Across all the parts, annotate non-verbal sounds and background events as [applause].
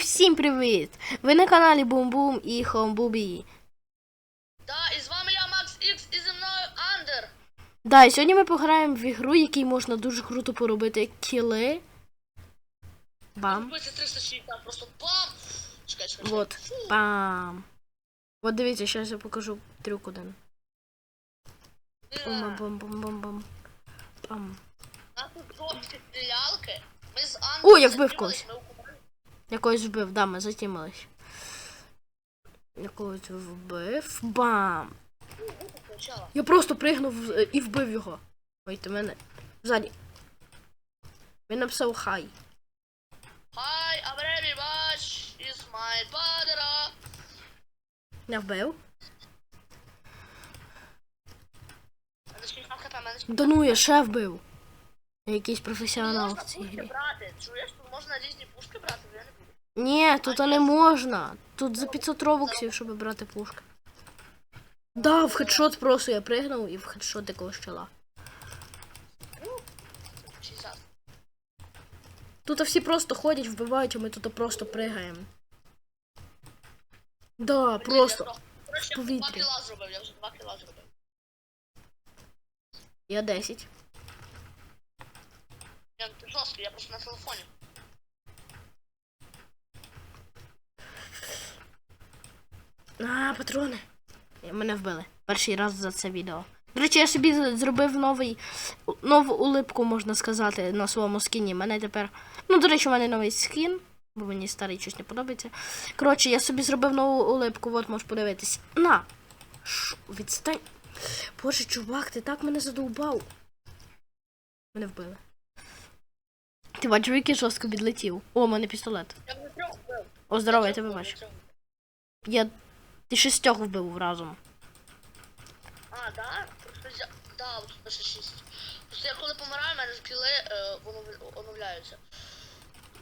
всім привіт! Ви на каналі Бум-Бум і Хомбубі. Да, і з вами я Макс Ікс і зі мною Андер. Да, і сьогодні ми пограємо в ігру, якій можна дуже круто поробити кіли. Бам. Вбити 360, просто бам! Чекай, чекай, чекай. Вот. Бам. От дивіться, зараз я покажу трюк один. Бам-бам-бам-бам-бам. Бам. У нас тут жорсткі стрілялки. Ми з Андером О, я вбив когось. ми Якогось вбив, да, ми затімились. Якогось вбив. Бам. Я просто пригнув е, і вбив його. Ой, ти мене. Ззаді. Він написав хай. I'm very much is my brother. Я вбив. Мене 60 хп, мене 60 Да ну я ще вбив. Я якийсь професіонал в цій грі. брати, чуєш? Тут можна різні пушки брати, я не. Ні, тут не можна. Тут за 500 робоксів, щоб брати пушку. Да, в хедшот просто я пригнув і в хедшот чола. 60. Тут всі просто ходять, вбивають, а ми тут просто пригаємо. Да, просто. Я я два кіла зробив, я вже два кіла зробив. Я 10. Я жорсткий, я просто на телефоні. А, патрони. Мене вбили. Перший раз за це відео. До речі, я собі зробив новий, нову улипку, можна сказати, на своєму скіні. Мене тепер. Ну, до речі, у мене новий скін, бо мені старий щось не подобається. Коротше, я собі зробив нову улипку, от можеш подивитись. На! Ш, відстань. Боже, чувак, ти так мене задовбав. Мене вбили. Ти бачив, який жорстко відлетів. О, у мене пістолет. Я. О, здорово, я тебе бачу. Я. Ти шістьох вбив разом. А, да? Просто. Да, ще шість. Просто я коли помираю, в мене скіли е, оновляються.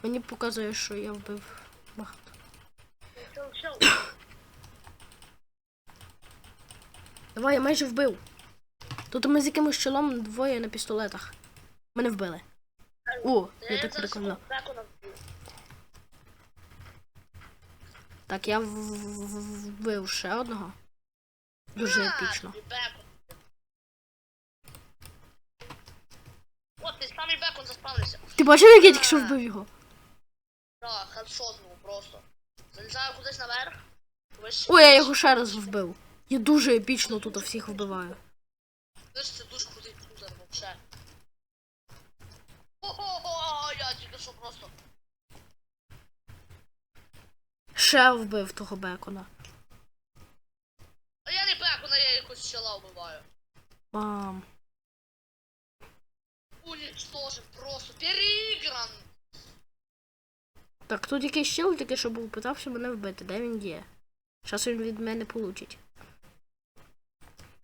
Мені показує, що я вбив багато. Чел, чел. Давай, я майже вбив. Тут ми з якимось чолом двоє на пістолетах. Мене вбили. О, я так зараз прикольно. бекона вбив. Так, я вбив ще одного. Дуже епічно. От, ти самий бекон заспавнився. Ти бачив, як я тільки що вбив його? Да, хедшотнув просто. Залізаю кудись наверх. Ой, я його ще раз вбив. Я дуже епічно тут всіх вбиваю. Це дуже крутий крузер вообще. Ого, я тільки що просто. Ще вбив того бекона. А я не бекона, я якось чела вбиваю. Бам. Уничтожен просто. Переигран. Так, тут якийсь чел тільки що був, питався мене вбити. Де він є? Зараз він від мене получить.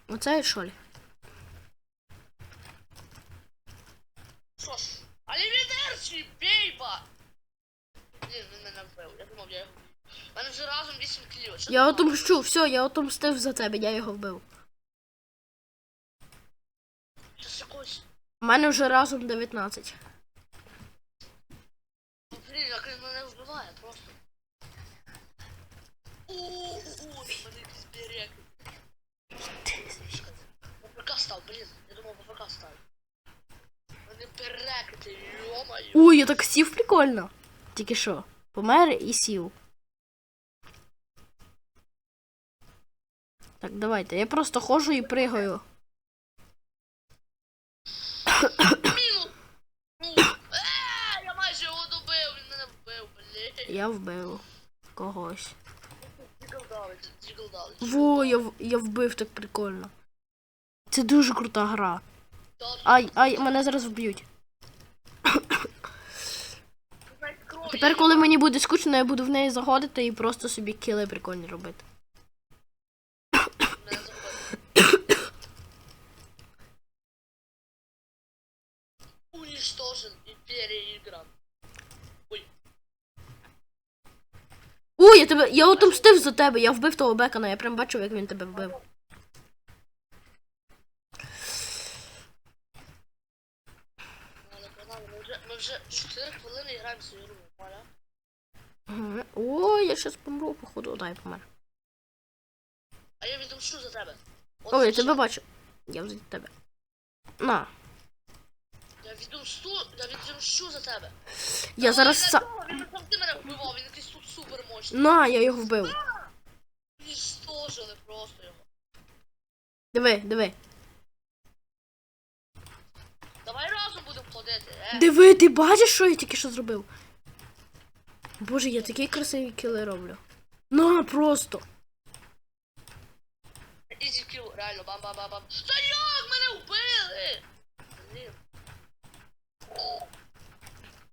Оце що ли? Що ж, Алівідерчі, бейба! Блін, він мене вбив. Я думав, я його мене вже разом 8 клів. Що Я отомщу, все, я отомстив за тебе, я його вбив. Щас якось. У мене вже разом 19. Блін, як він мене вбиває просто. Ууу, мене якийсь берег. ВПК став, блін. Я думав, ВПК став. Мене. Ой, я так сів прикольно. Тільки що. Помер і сів. Так, давайте. Я просто ходжу і пригаю. Я майже його добив, він мене вбив, блін. Я вбив когось. Во, я, я вбив так прикольно. Це дуже крута гра. Ай, ай, мене зараз вб'ють. Тепер, коли мені буде скучно, я буду в неї заходити і просто собі кіли прикольні робити. мене заходить. Уничтожен и переигран. Ой, Ой, я тебе. Я отомстив за тебе, я вбив того Бекона, я прям бачив, як він тебе вбив. ми вже, ми вже 4 хвилини граємо свою гру, поля? Мгм. я щас помру, походу, дай помер. А я відомщу за тебе. От Ой, я ще. тебе бачу. Я вже тебе. На. Відомщу, я відомщу за тебе. Я зараз Ой, са. Він завжди мене вбивав, він якийсь тут супер мощний. На, я його вбив. Ніштожили просто його. Диви, диви. Давай разом будемо ходити, е. Диви, ти бачиш, що я тільки що зробив? Боже, я такі красиві кіли роблю. На, просто. Ізі кіл, реально, бам-бам-бам-бам. Та як мене вбили? Блін.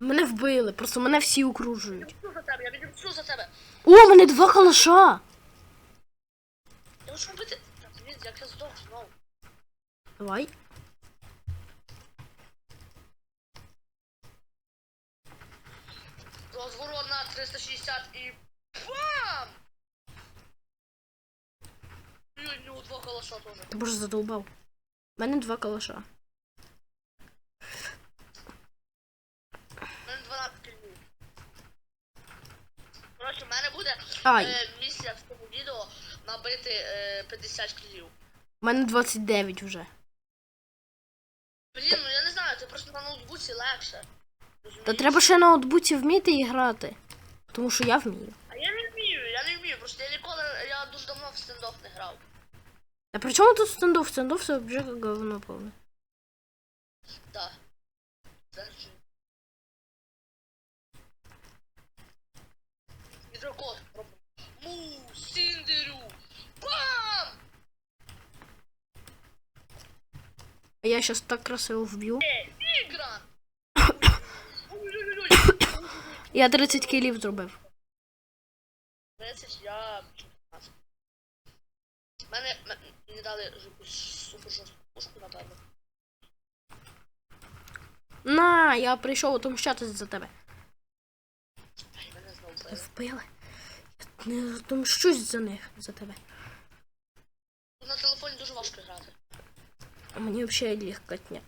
Мене вбили, просто мене всі окружують. Відомщу за тебе, я відомщу за тебе. О, у мене два калаша! Я можу. Та блін, як я здох знову. Давай. Розворот на 360 і бам! І у нього два калаша теж. Ти боже задовбав. У мене два калаша. У мене 12 кільмів. Коротше, в мене буде Ай, е, місія в цьому відео набити е, 50 кілів. у мене 29 вже. Блін, ну я не знаю, це просто на ноутбуці легше. Та Розумієш? треба ще на ноутбуці вміти і грати. Тому що я вмію. А я не вмію, я не вмію, просто я ніколи, я дуже давно в стендоф не грав. А при чому тут стендов? Стендов це вже говно повне. Да. А я щас так красиво вб'ю. [coughs] Я 30 кілів зробив. 10, я 15. Мене, мені дали супер жорстку пушку, напевно. На, я прийшов отомщатись за тебе. Ай, мене знову вбили. вбили. Я не отомщусь за них, за тебе. На телефоні дуже важко грати. Мені взагалі легкотня.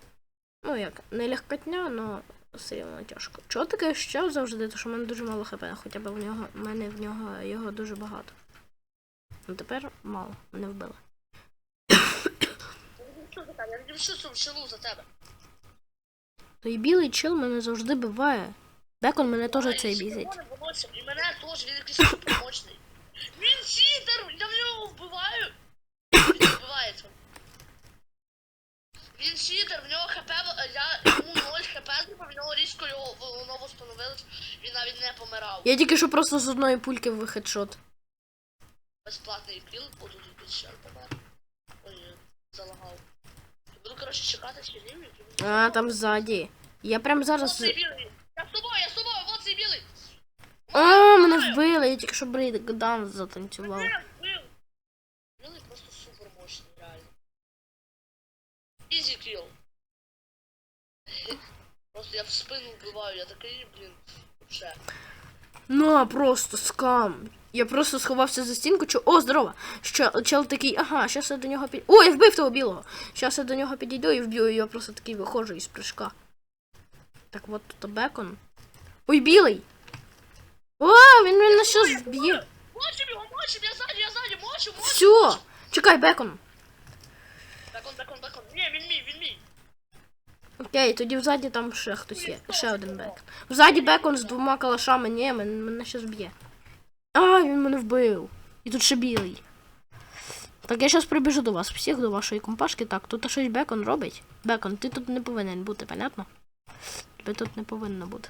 Ну як, не легкотня, але все рівно тяжко. Чого таке ще завжди? Тому що в мене дуже мало хп, хоча б в нього, в мене в нього його дуже багато. Ну тепер мало, мене вбили. Я відмічу за тебе. Той білий чел мене завжди биває. Бекон мене теж цей волосся, І мене теж, він якийсь [coughs] супер мощний. Він читер, я в нього вбиваю. Він вбивається. Він читер, в нього хп, я йому 0 хп, в нього різко його воно встановилось, він навіть не помирав. Я тільки що просто з одної пульки в хедшот. Безплатний кіл, буду тут ще помер. Ой, залагав. Буду, коротше, чекати чи рівень. А, там ззаді. Я прям зараз. Я з тобою, я з тобою, вот цей білий. А, мене вбили, я тільки що брейк-данс затанцював. Мене вбив. Білий просто супер мощний, реально. Ізі кіл. Просто я в спину вбиваю, я такий, блін, вообще. Ну, просто скам. Я просто сховався за стінку, чо. О, здорово! Що чел такий, ага, щас я до нього під. О, я вбив того білого! Щас я до нього підійду і вб'ю, і я просто такий виходжу із прыжка. Так от тут бекон. Ой, білий! О, він мене щас вб'є. Мочим його, мочим, я ззаді, я ззаді, мочу, мочу. Все! Чекай, бекон. Бекон, бекон, бекон. Ні, він мій, він мій. Окей, тоді взаді там ще хтось є. Ще один бекон. Взаді бекон з двома калашами, ні, мене, мене щас б'є. А, він мене вбив. І тут ще білий. Так, я зараз прибіжу до вас всіх, до вашої компашки. Так, тут щось бекон робить. Бекон, ти тут не повинен бути, понятно? Тебе тут не повинно бути.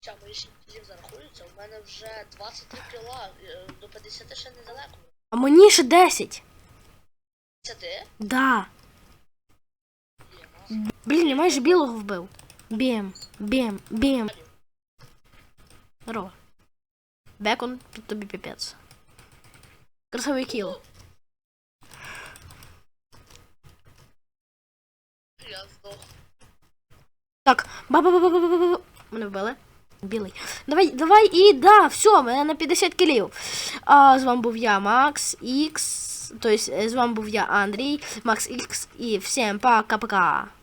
Ча, мої ще кілів зарахуються, у мене вже 23 кіла, е, до 50 ще недалеко. А мені ще 10. Це ти? Да. Блін, я майже білого вбив. Бєм, бєм, бєм. Здорово. Бекон, тут тобі піпець. Красивий кіл. Я здох. Так, ба-ба-ба-ба-ба-ба-ба. Мене вбили. Білий. Давай, давай і да, все, мене на 50 кілів. А, з вами був я, Макс Ікс. Тобто, з вами був я, Андрій, Макс Ікс, і всім пока-пока.